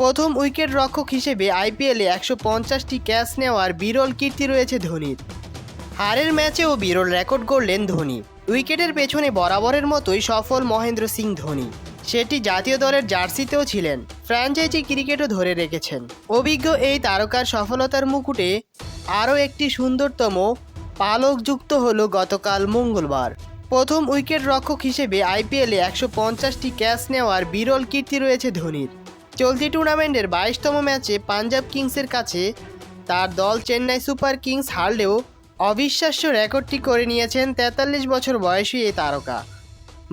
প্রথম উইকেট রক্ষক হিসেবে আইপিএলে একশো পঞ্চাশটি ক্যাচ নেওয়ার বিরল কীর্তি রয়েছে ধোনির। হারের ম্যাচেও বিরল রেকর্ড গড়লেন ধোনি। উইকেটের পেছনে বরাবরের মতোই সফল মহেন্দ্র সিং ধোনি। সেটি জাতীয় দলের জার্সিতেও ছিলেন। ফ্র্যাঞ্চাইজি ক্রিকেটও ধরে রেখেছেন। অভিজ্ঞ এই তারকার সফলতার মুকুটে আরও একটি সুন্দরতম পালক যুক্ত হলো গতকাল মঙ্গলবার। প্রথম উইকেট রক্ষক হিসেবে আইপিএলে একশো পঞ্চাশটি ক্যাচ নেওয়ার বিরল কীর্তি রয়েছে ধোনির। চলতি টুর্নামেন্টের বাইশতম ম্যাচে পাঞ্জাব কিংসের কাছে তার দল চেন্নাই সুপার কিংস হারলেও অবিশ্বাস্য রেকর্ডটি করে নিয়েছেন তেতাল্লিশ বছর বয়সী এই তারকা।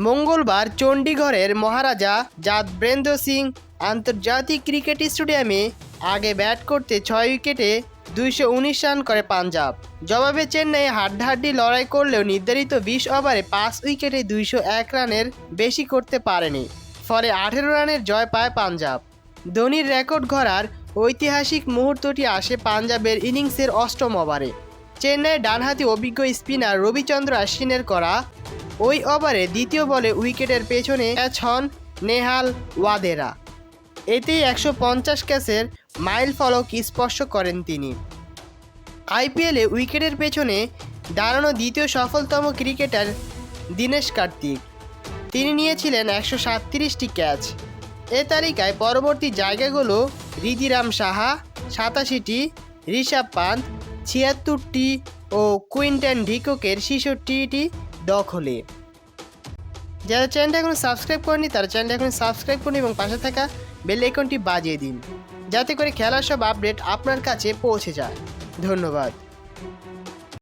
মঙ্গলবার চণ্ডীগড়ের মহারাজা যাদব্রেন্দ্র সিং আন্তর্জাতিক ক্রিকেট স্টেডিয়ামে আগে ব্যাট করতে ছয় উইকেটে দুইশো উনিশ রান করে পাঞ্জাব। জবাবে চেন্নাই হাড্ডাহাড্ডি লড়াই করলেও নির্ধারিত বিশ ওভারে পাঁচ উইকেটে দুইশো এক রানের বেশি করতে পারেনি। ফলে আঠেরো রানের জয় পায় পাঞ্জাব। ধোনির রেকর্ড গড়ার ঐতিহাসিক মুহূর্তটি আসে পাঞ্জাবের ইনিংসের অষ্টম ওভারে। চেন্নাইয়ের ডানহাতি অভিজ্ঞ স্পিনার রবিচন্দ্র আশ্বিনের করা ওই ওভারে দ্বিতীয় বলে উইকেটের পেছনে ক্যাচ হন নেহাল ওয়াদেরা। এতেই একশো পঞ্চাশ ক্যাচের মাইল ফলক স্পর্শ করেন তিনি। আইপিএলে উইকেটের পেছনে দাঁড়ানো দ্বিতীয় সফলতম ক্রিকেটার দীনেশ কার্তিক। তিনি নিয়েছিলেন একশো সাতত্রিশটি ক্যাচ। এ তালিকায় পরবর্তী জায়গাগুলো রিদিরাম সাহা, সাতাশিটি, ঋষভ পান্ত, ছিয়াত্তরটি ও কুইন্টন ডিকোকের ছেষট্টিটি দখলে। যারা চ্যানেলটা এখন সাবস্ক্রাইব করেনি তারা চ্যানেলটা এখন সাবস্ক্রাইব করুন এবং পাশে থাকা বেল আইকনটি বাজিয়ে দিন, যাতে করে খেলার সব আপডেট আপনার কাছে পৌঁছে যায়। ধন্যবাদ।